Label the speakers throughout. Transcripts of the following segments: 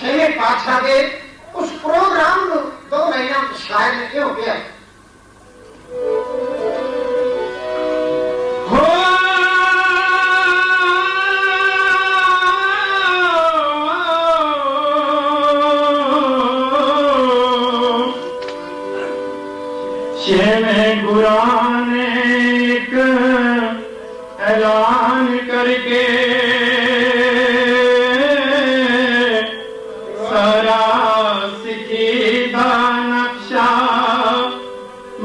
Speaker 1: छवे पातशाह के उस प्रोग्राम में दो महीना तो शायद में क्यों गया।
Speaker 2: गुरान ऐलान करके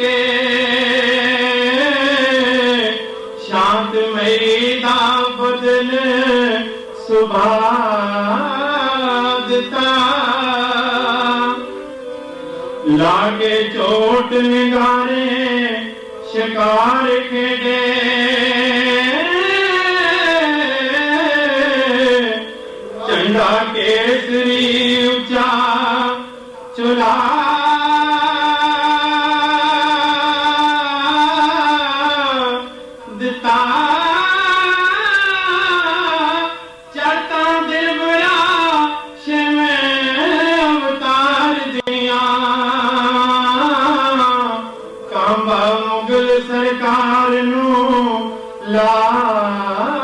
Speaker 2: के शांत मैदा बदल सुभागता लागे चोट निगारे शिकार के दे। चंडा केसरी ला